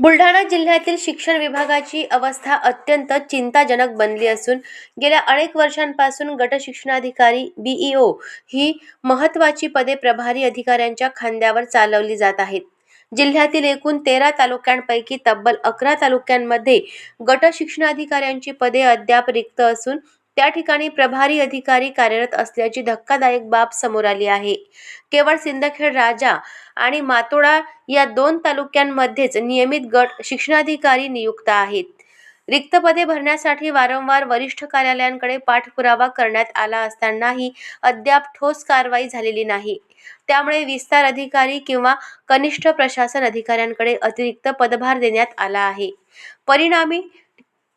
बुलढाणा जिल्ह्यातील शिक्षण विभागाची अवस्था अत्यंत चिंताजनक बनली असून गेल्या अनेक वर्षांपासून गट शिक्षणाधिकारी बीईओ ही महत्त्वाची पदे प्रभारी अधिकाऱ्यांच्या खांद्यावर चालवली जात आहेत. जिल्ह्यातील एकूण तेरा तालुक्यांपैकी तब्बल अकरा तालुक्यांमध्ये गट शिक्षणाधिकाऱ्यांची पदे अद्याप रिक्त असून त्या ठिकाणी प्रभारी अधिकारी कार्यरत असल्याची धक्कादायक बाब समोर आली आहे. केवळ सिंदखेड राजा आणि मातोडा या दोन तालुक्यांमध्येच नियमित गट शिक्षणाधिकारी नियुक्त आहेत. रिक्त पदे भरण्यासाठी वारंवार वरिष्ठ कार्यालयांकडे पाठपुरावा करण्यात आला असतानाही अद्याप ठोस कारवाई झालेली नाही. त्यामुळे विस्तार अधिकारी किंवा कनिष्ठ प्रशासन अधिकाऱ्यांकडे अतिरिक्त पदभार देण्यात आला आहे. परिणामी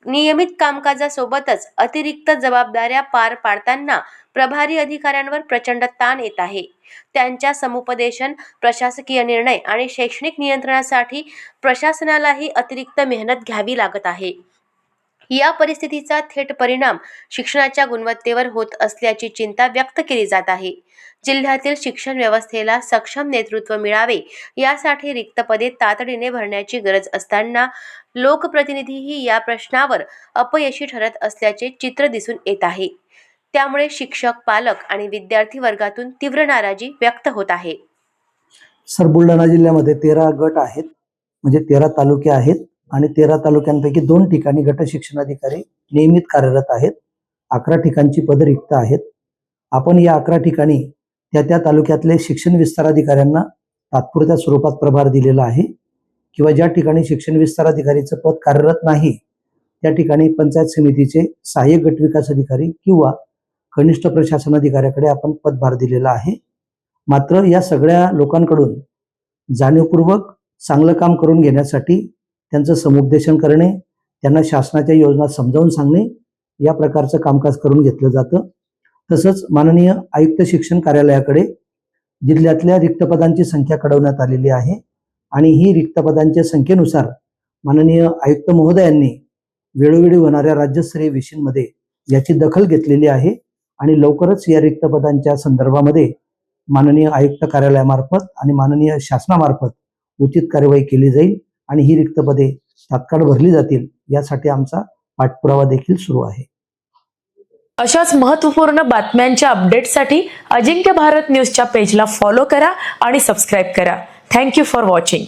नियमित कामकाजासोबतच अतिरिक्त जबाबदाऱ्या पार पाडताना प्रभारी अधिकाऱ्यांवर प्रचंड ताण येत आहे. त्यांच्या समुपदेशन प्रशासकीय निर्णय आणि शैक्षणिक नियंत्रणासाठी प्रशासनालाही अतिरिक्त मेहनत घ्यावी लागत आहे. या परिस्थितीचा थेट परिणाम शिक्षणाच्या गुणवत्तेवर होत असल्याची चिंता व्यक्त केली जात आहे. जिल्ह्यातील शिक्षण व्यवस्थेला सक्षम नेतृत्व मिळावे यासाठी रिक्त पदे तातडीने भरण्याची गरज असताना लोकप्रतिनिधीही या प्रश्नावर अपयशी ठरत असल्याचे चित्र दिसून येत आहे. त्यामुळे शिक्षक पालक आणि विद्यार्थी वर्गातून तीव्र नाराजी व्यक्त होत आहे. सर बुलढाणा जिल्ह्यामध्ये तेरा गट आहेत म्हणजे तेरा तालुके आहेत आणि तेरा तालुक्यांपैकी दोन ठिकाणी गट शिक्षणाधिकारी नियमित कार्यरत आहेत. अकरा ठिकाणची पदं रिक्त आहेत. आपण या अकरा ठिकाणी त्या त्या तालुक्यातले शिक्षण विस्तार अधिकाऱ्यांना तात्पुरत्या स्वरूपात प्रभार दिलेला आहे. किंवा ज्या ठिकाणी शिक्षण विस्तार अधिकारीचं पद कार्यरत नाही त्या ठिकाणी पंचायत समितीचे सहाय्यक गट विकास अधिकारी किंवा कनिष्ठ प्रशासन अधिकाऱ्याकडे आपण पदभार दिलेला आहे. मात्र या सगळ्या लोकांकडून जाणीवपूर्वक चांगलं काम करून घेण्यासाठी त्यांचं समुपदेशन करणे त्यांना शासनाच्या योजना समजावून सांगणे या प्रकारचं कामकाज करून घेतलं जातं. तसंच माननीय आयुक्त शिक्षण कार्यालयाकडे जिल्ह्यातल्या रिक्त पदांची संख्या कळवण्यात आलेली आहे. आणि ही रिक्त पदांच्या संख्येनुसार माननीय आयुक्त महोदयांनी वेळोवेळी होणाऱ्या राज्यस्तरीय विषयांमध्ये याची दखल घेतलेली आहे. आणि लवकरच या रिक्त पदांच्या संदर्भामध्ये माननीय आयुक्त कार्यालयामार्फत आणि माननीय शासनामार्फत उचित कार्यवाही केली जाईल आणि ही रिक्त पदे तात्काळ भरली जातील यासाठी आमचा पाठपुरावा देखील सुरू आहे. अशाच महत्त्वपूर्ण बातम्यांच्या अपडेटसाठी अजिंक्य भारत न्यूजच्या पेजला फॉलो करा आणि सबस्क्राईब करा. Thank you for watching